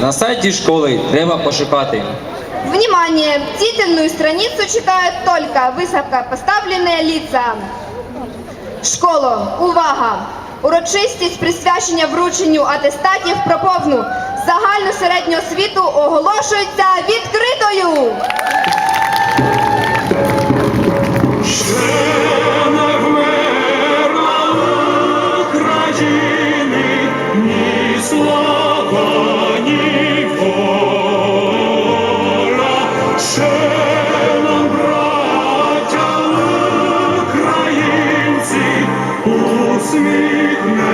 на сайті школи треба пошукати. Внимание! Титульную страницу читают только високопоставленные лица. Школо, увага! Урочистість присвячення врученню атестатів про повну загальну середню освіту оголошується відкритою. Smith.